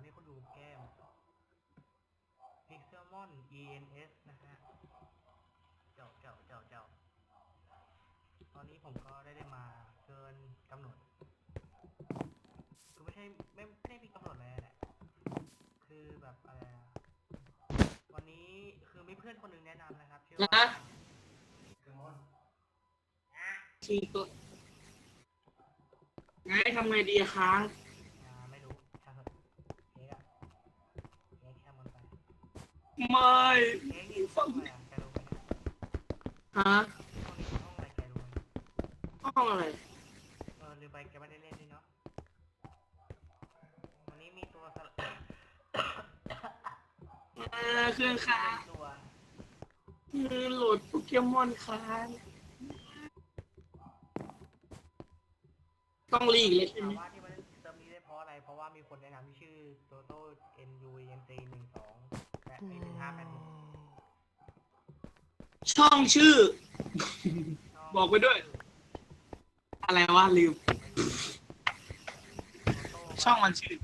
อนนี้เขาดูแก้ม Pixelmon ENS นะฮะ เจ้าเจ้าเจ้าเจ้า ตอนนี้ผมก็ได้ได้มาเกินกำหนด คือไม่ใช่ไม่ไม่ได้มีกำหนดอะไรแหละ คือแบบอะไรอะวันนี้คือมีเพื่อนคนหนึ่งแนะนำนะครับชื่อว่า นะเกิร์มอนทีก็ไงทำไงดีอะค้าง อ่าไม่รู้ช่างเถอะเค้กอะเค้กแค่มันไป ไม่เค้กนี่ห้องอะไรอะแกรู้ไหมเนี่ยฮะห้องนี้ห้องอะไรแกรู้ไหมห้องอะไรเออลืมไปแกไม่ได้เล่นนี่เนาะวันนี้มีตัวสลับเออเครื่องค้างตัวคือโหลดโปเกมอนค้างต้องรีกเลยใช่ถาไหมมว่าที่มันเติมนี้ได้เพราะอะไร เพราะว่ามีคนแนะนำที่ชื่อโตโต้ N U N C หนึ่งสอง แปดหนึ่งห้าแปดหกช่องชื่อ บอกไปด้วย อะไรวะลืม ช่องมันชื่อ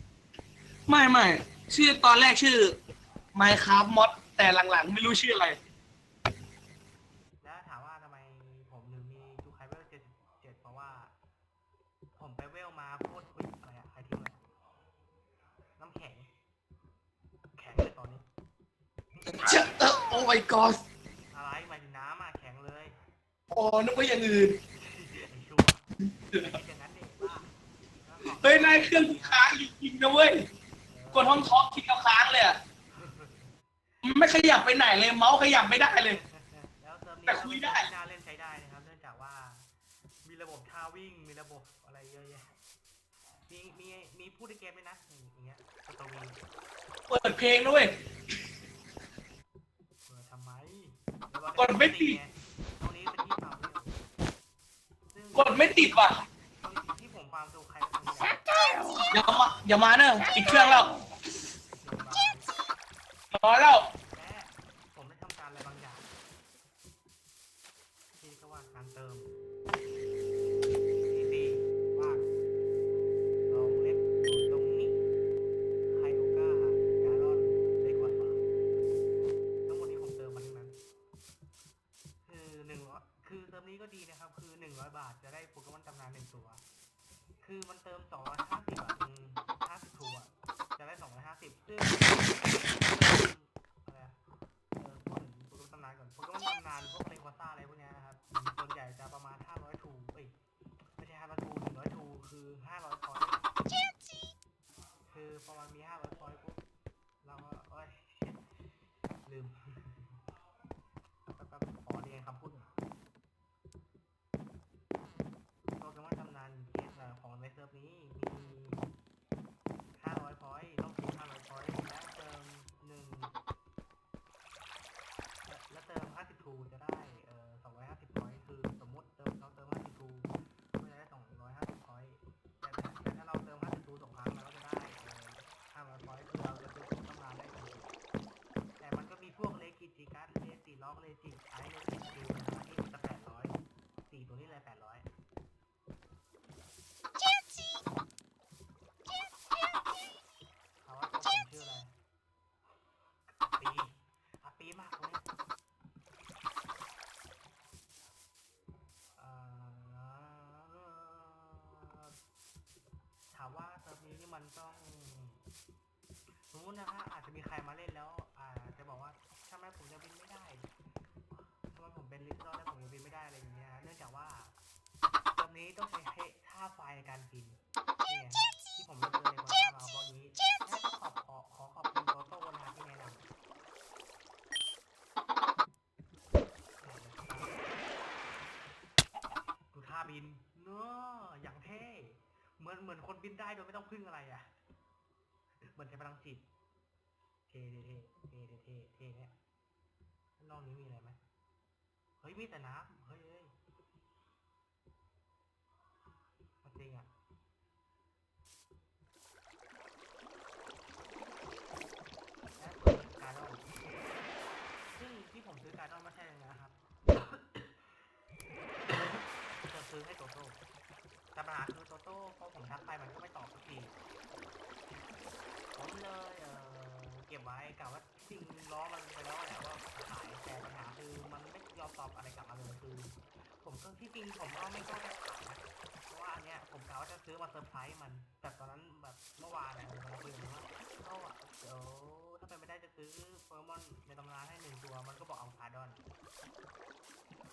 ไม่ไม่ชื่อตอนแรกชื่อ Minecraft Mod แต่หลังๆ ไม่รู้ชื่ออะไร แล้วถามว่าทำไมผมถึงมีจูไคเวลเจ็ดเจ็ดเพราะว่า ผมไปเวลมาโคตรอุ๊ยอะไรอะใครทิ้งเลยน้ำแข็ง แข็งเลยตอนนี้ เจ้าเออโอ้ my god อะไรหมายถึงน้ำอะแข็งเลยอ๋อนึกว่าอย่างอื่น ไอ้ชั่วคิดอย่างนั้นดิบ้าเฮ้ยนายเครื่องกูค้างจริงๆนะเว้ย กดห้องท็อกคิดเอาค้างเลยอะมันไม่ขยับไปไหนเลยเมาส์ขยับไม่ได้เลย แล้วเซิร์ฟนี้แต่คุยได้ น่าเล่นใช้ได้นะครับ เนื่องจากว่า มีระบบท่าวิ่ง มีระบบอะไรเยอะแยะ มีมีมีพูดในเกมด้วยนะอย่างเงี้ยสตอรี่เปิดเพลงด้วย เปิดทำไมเยวเราจะ กดไม่ติดไงตรงนี้เป็นที่ฟาร์มเวลซึ่งกดไม่ติดว่ะตรงนี้ที่ผมฟาร์มตัวใครตรงนี้แหละอย่ามาอย่ามาเนอะปิดเครื่องแล้วเดี๋ยวมาร้อยแล้วและผมได้ทำการอะไรบางอย่างที่ก็ว่าการเติม สมมตินะฮะอาจจะมีใครมาเล่นแล้วอาจจะบอกว่าทำไมผมจะบินไม่ได้ทำไมผมเป็นลิซซอนแล้วผมยังบินไม่ได้อะไรอย่างเงี้ย เนื่องจากว่าตอนนี้ต้องใช้ท่าไฟในการบินเนี่ยที่ผมเลือกเลยคนท่ามาเพราะงี้และต้องขอบขอขอขอบคุณโตโต้นะที่แนะนำดูท่าบินเนอะอย่างเท่ เหมือนเหมือนคนบินได้โดยไม่ต้องพึ่งอะไรอะ เหมือนใช้พลังจิต เท่เท่เท่เท่เท่เท่เนี่ยข้างนอกนี้มีอะไรไหมเฮ้ยมีแต่น้ำเฮ้ยเฮ้ยมันจริงอะเปิดการดอนซึ่งที่ผมซื้อการดอนไม่ใช่เลยนะครับ จะซื้อให้โตโต้แต่ปัญหาคือโตโต้พอผมทักไปมันก็ไม่ตอบสักที ผม เลยเออเก็บไว้กะว่าจริงล้อมันไปแล้วแหละว่าขายแต่ปัญหาคือมันไม่ยอมตอบอะไรกลับมาเลยคือ ผมก็ที่จริงผมก็ไม่กล้าจะขายนะเพราะว่าอันเนี้ยผมกะว่าจะซื้อมาเซอร์ไพรส์มัน แต่ตอนนั้นแบบเมื่อวานเนี่ยเราคุยกันว่าก็เดี๋ยวถ้าเป็นไม่ได้จะซื้อโปเกมอนในตำนานให้หนึ่งตัว มันก็บอกเอาการ์ดอน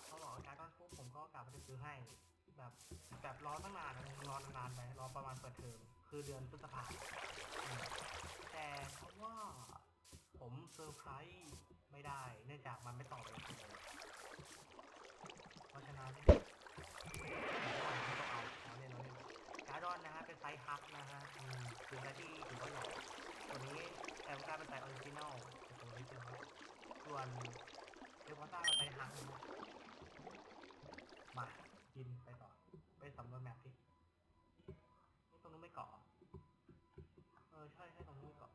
เขาบอกเอาการ์ดอนปุ๊บผมก็กะว่าจะซื้อให้แบบแบบรอตั้งนานรอนานไปรอประมาณเปิดเทอมคือเดือนพฤษภาอืมแต่เพราะว่าผม เซอร์ไม่ได้ เนื่องจากมันไม่ตอบเลยเพราะฉะนั้นไม่ต้องเอาเอาเลยเลยการ์ดอนนะฮะเป็นไซส์ฮักนะฮะอืมคือไซส์ที่ถือว่าหล่อตัวนี้แต่มันกาเป็นไซส์ออริจินอลตัวนี้เป็นส่วนเดลต้าเป็นไซส์ฮักมากินไปต่อไปสำรวจแมปดินี่ตรงนู้นไม่เกาะเหรอเออใช่ใช่ตรงนู้นไม่เกาะ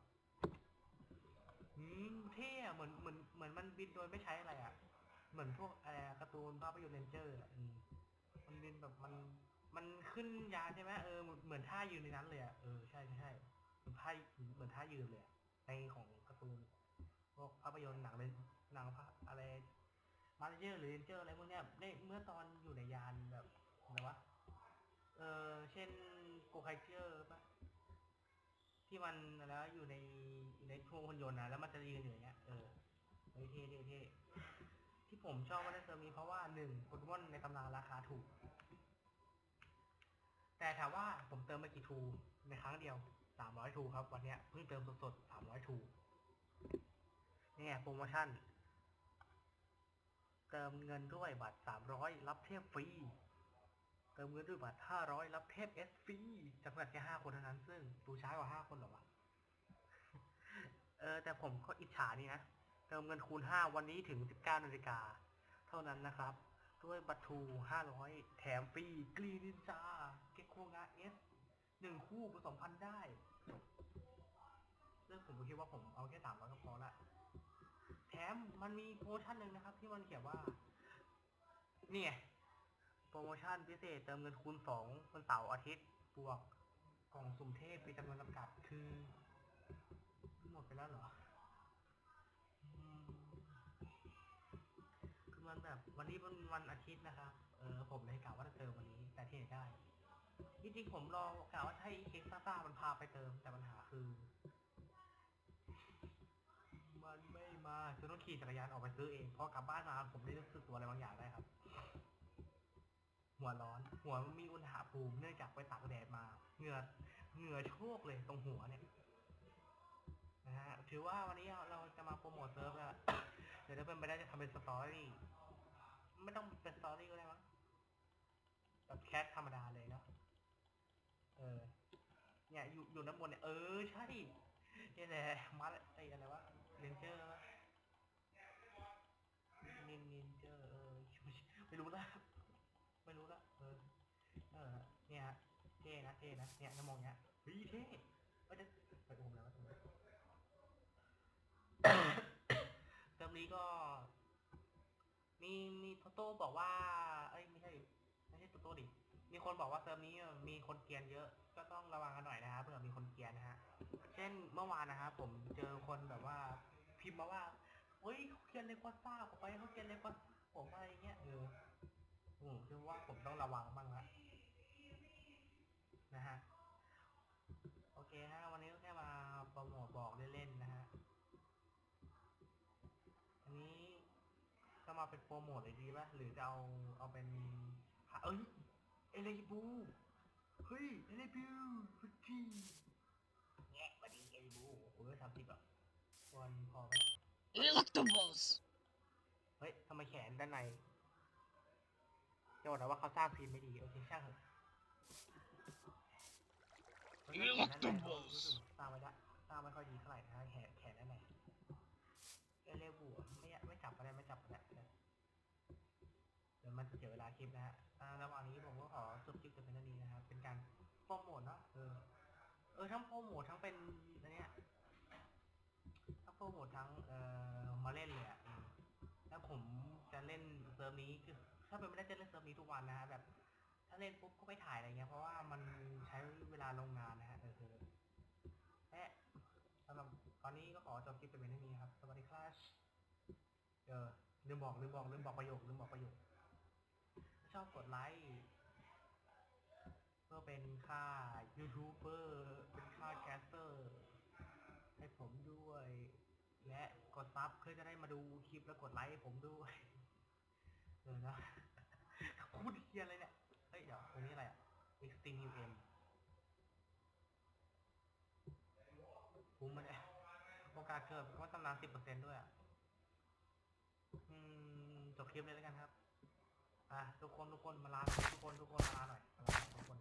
อืมเท่อะเหมือนเหมือนเหมือนมันบินโดยไม่ใช้อะไรอะเหมือนพวกอะไรอะการ์ตูนภาพยนตร์เรนเจอร์อะอืมมันบินแบบมันมันขึ้นยานใช่ไหมเออเหมือนเหมือนท่ายืนในนั้นเลยอะเออใช่ใช่ใช่เหมือนท่าเหมือนท่ายืนเลยอะในของการ์ตูนพวกภาพยนตร์หนังเลยหนังภาอะไรมาเจอร์หรือเรนเจอร์อะไรพวกเนี้ยในเมื่อตอนอยู่ในยานแบบอะไรวะเออเช่นโกไคเจอร์ปะที่มันแล้วอยู่ในอยู่ในพวงคนยนต์นะแล้วมันจะยืนอยู่อย่างเงี้ย เฮ้ยเท่เท่เท่ที่ผมชอบว่าได้เซอร์มีเพราะว่าหนึ่งโปเกมอนในตำนานราคาถูก แต่ถามว่าผมเติมไปกี่ทูในครั้งเดียวสามร้อยทูครับ วันเนี้ยเพิ่งเติมสดๆสามร้อยทูนี่ไงโปรโมชั่น เติมเงินด้วยบัตรสามร้อยรับเทพฟรี เติมเงินด้วยบัตร500รับเทพเอสฟรีจำกัดแค่5คนเท่านั้น ซึ่งดูช้ากว่า5คนหรอวะ เออแต่ผมก็อิจฉานี่นะ เติมเงินคูณ 5 วันนี้ถึง 19นาฬิกา เท่านั้นนะครับ ด้วยบัตรทู500 แถมฟรีกรีนินจาเก็กโคงาเอสหนึ่งคู่ผสมพันธุ์ได้จบซึ่งผมคิดว่าผมเอาแค่300ก็พอละแถมมันมีโปรโมชั่นหนึ่งนะครับ ที่มันเขียนว่านี่ไงโปรโมชั่นพิเศษเติมเงินคูณสองวันเสาร์อาทิตย์บวกกล่องสุ่มเทพเป็นจำนวนจำกัดคือ หมดไปแล้วเหรอ แบบวันนี้เป็นวันอาทิตย์นะครับ เออผมเลยกะว่าจะเติมวันนี้ แต่ที่ไหนได้ จริงๆผมรอกะว่าให้เอ็กซ์ต้ามันพาไปเติม แต่ปัญหาคือ มันไม่มาจะต้องขี่จักรยานออกไปซื้อเองพอกลับบ้านมาผมได้รู้สึกตัวอะไรบางอย่างได้ครับ หัวร้อน หัวมันมีอุณหภูมิเนื่องจากไปตากแดดมา เหงื่อเหงื่อโชกเลยตรงหัวเนี่ยนะฮะถือว่าวันนี้เราจะมาโปรโมทเซิร์ฟแล้วเดี๋ยวถ้าเป็นไปได้จะทำเป็นสตอรี่ ไม่ต้องเป็นสตอรี่ก็ได้มั้งแบบแคสธรรมดาเลยเนาะเออ เนี่ยอยู่อยู่น้ำบนเนี่ย เออ ใช่เนี่ยแหละมาไออะไรวะเรนเจอร์วะนินนินเจอร์เออไม่รู้ละไม่รู้ละเออเออ เนี่ยเท่นะเท่นะเนี่ยจะมองเนี้ยเฮ้ยเท่ก็จะไปอุ้มแล้วตรงนี้ เทอมนี้ก็ มีมีโตโต้บอกว่า เอ้ยไม่ใช่ ไม่ใช่โตโต้ดิ มีคนบอกว่าเทอมนี้มีคนเกรียนเยอะ ก็ต้องระวังกันหน่อยนะฮะเผื่อมีคนเกรียนนะฮะ เช่นเมื่อวานนะครับผมเจอคนแบบว่า พิมพ์มาว่าเฮ้ยเขาเกรียนเลยกว่าซ่าผมไปเขาเกรียนเลยกว่าผมอะไรเงี้ยเออผมคิดว่าผมต้องระวังบ้างละนะฮะ โอเคฮะ วันนี้ก็แค่มาโปรโมทบอกเล่นๆนะฮะ อันนี้ก็ มาเป็นโปรโมทเลยดีป่ะหรือจะเอาเอาเป็นเอ้ยเอเลบูเฮ้ยเอเลบูพุทธีแงะมาดีเอเลบูโอ้ยทำสิบอะวันพอไหม Electables! เฮ้ยทำไมแขนด้านในจะบอกนะว่าเขาสร้างพิมพ์ไม่ดีโอเคช่างเถอะ Electables สร้างไม่ได้สร้างไม่ค่อยดีเท่าไหร่นะฮะแขนแขนด้านในเอเลบูอะไม่อยากไม่จับก็ได้ไม่จับก็ได้เดี๋ยว มันจะเสียเวลาคลิปนะฮะอ่าระหว่างนี้ผมก็ขอจบคลิปแต่เพียงเท่านี้นะครับ เป็นการโปรโมทเนาะ เออ เออ ทั้งโปรโมททั้งเป็นอันเนี้ย ทั้งโปรโมททั้ง เอ่อ มาเล่นเลยอะแล้วผมจะเล่นเซิร์ฟนี้คือ ถ้าเป็นไม่ได้จะเล่นเซิร์ฟนี้ทุกวันนะฮะแบบ ถ้าเล่นปุ๊บก็ไปถ่ายอะไรเงี้ย เพราะว่ามันใช้เวลาลงงานนะฮะ เออคือและจบคลิปเป็นเท่านี้ครับ สวัสดีครับ เออลืมบอกลืมบอกลืมบอกประโยคลืมบอกประโยค ชอบกดไลค์เพื่อเป็นค่ายูทูบเบอร์เป็นค่าแคสเตอร์ ให้ผมด้วย และกดซับเพื่อจะได้มาดูคลิปแล้วกดไลค์ให้ผมด้วยเออนะพูดเฮียอะไรเนี่ยเฮ้ยเดี๋ยวตรงนี้อะไรอะ extreme um คุ้มมันเนี่ยโอกาสเกิดก็ตำนานสิบเปอร์เซ็นต์ด้วยอะ อืม จบคลิปเลยแล้วกันครับ อะทุกคนทุกคนมาลาทุกคนทุกคนมาลาหน่อยมาลาทุกคน